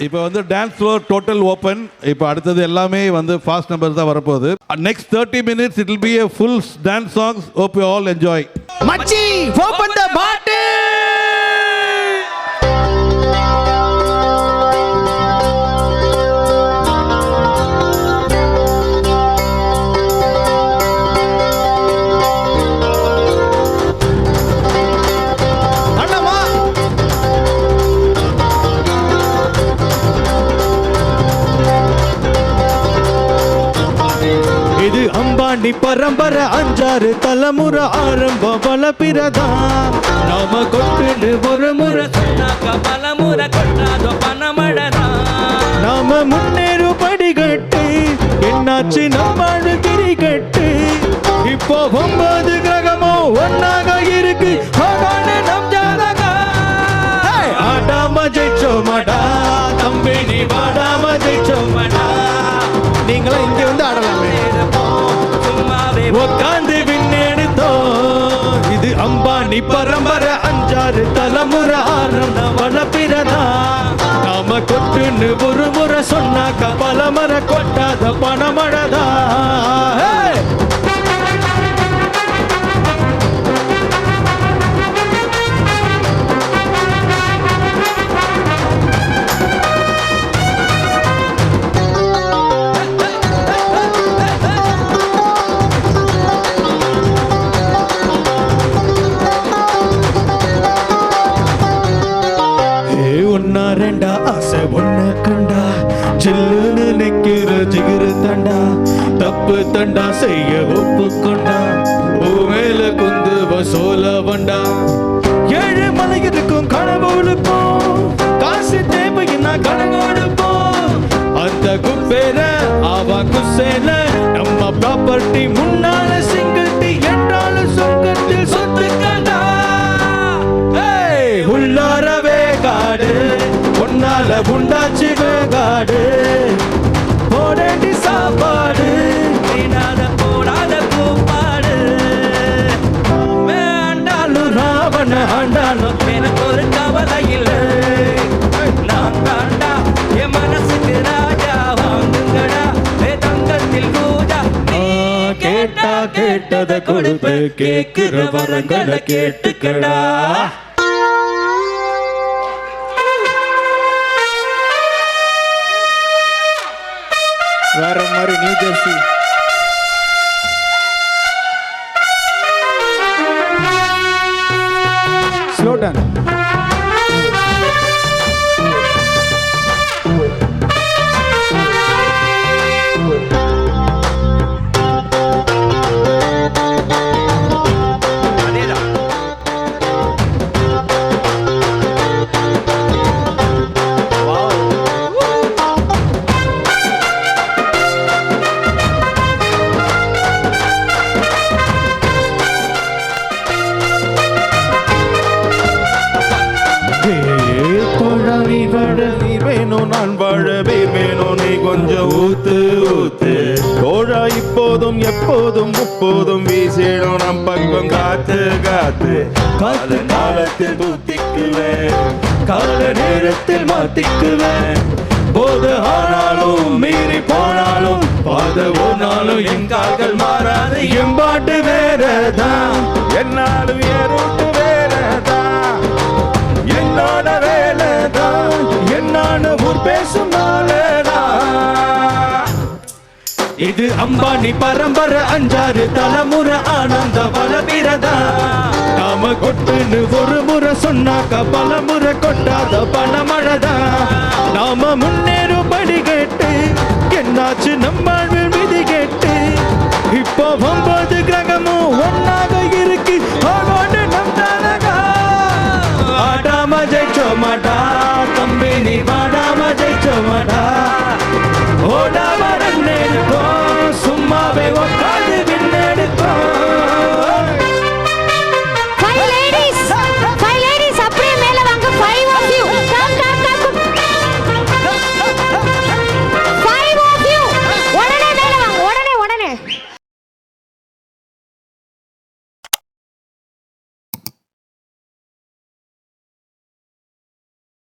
இப்போ வந்து dance floor total open இப்போ அடுத்தது எல்லாமே வந்து ஃபாஸ்ட் நம்பர் தான் வரப்போகுது. Next thirty minutes it be a full dance songs hope you all enjoy மச்சி ஓபன் த பாட்டு இது பரம்பரை அஞ்சாறு தலைமுறை ஆரம்பம் பல பிரதா நாம கொட்டுன்னு ஒரு முறை சொன்னாக்க பலமுறை கொட்டாதோ பணமழதா நாம முன்னேறு படிக்கட்டு என்னாச்சு நம்மாடு கிரிக்கட்டு இப்போ ஒன்பது கிரகமோ ஒன்னாக இருக்கு. நம் ஜாதகா ஆடாம ஜெயிச்சோமாடா தம்பி நீ வாடா. வர அஞ்சாறு தலைமுறை ஆரம்பம் வளப்பிறதா நாம கொட்டுன்னு ஒரு முறை சொன்னாக்க பல முறை கொட்டாத பணமழதா ஒன்னா ரெண்டா? ஆசை ஒன்ன கண்டா? ஜில்லுன்னு நிக்கிற ஜிகிரு தண்டா? தப்பு தண்டா செய்ய ஒப்புக்கொண்டா? ஓ மேல குந்து வசோல வண்டா? ஏழு மலை இருக்கும் கனவுழுப்போம் காசு தேவைன்னா கடன் கொடுப்போம். அந்த குப்பேர அவ குசேல நம்ம ப்ராப்பர்ட்டி முன்ன உண்டாச்சு வேகாடு போடேண்டி சாப்பாடு. வீணாத போடாத கூப்பாடு வேண்டாலும் ராவண ஆண்டாலும் எனக்கு ஒரு கவலை இல்லை. நான் தாண்டா என் மனசுக்கு ராஜா வாங்குங்கடா. ஏ தங்கத்தில் பூஜா கேட்டா கேட்டத கொடுத்து கேட்கிற வரங்களை கேட்டுக்கடா. न्यू जर्सी स्लो डन நான் வாழவே வேணும் நீ கொஞ்சம் ஊத்து ஊத்து. தோழா இப்போதும் எப்போதும் முப்போதும் வீசிடும் நம் பக்கம் காத்து காத்து. கால காலத்தில் தூத்திக்குவேன் கால நேரத்தில் மாத்திக்குவேன். போது ஆனாலும் மீறி போனாலும் பாத ஓனாலும் என் கால்கள் மாறாது என் பாட்டு வேறதான். என்னாலும் என் பேசும் இது அம்பானி பரம்பரை அஞ்சாறு தலைமுறை ஆனந்த பலபிரதா நாம கொட்டுன்னு ஒரு முறை சொன்னாக்க பல முறை கொட்டாத பணமழதா நாம முன்னே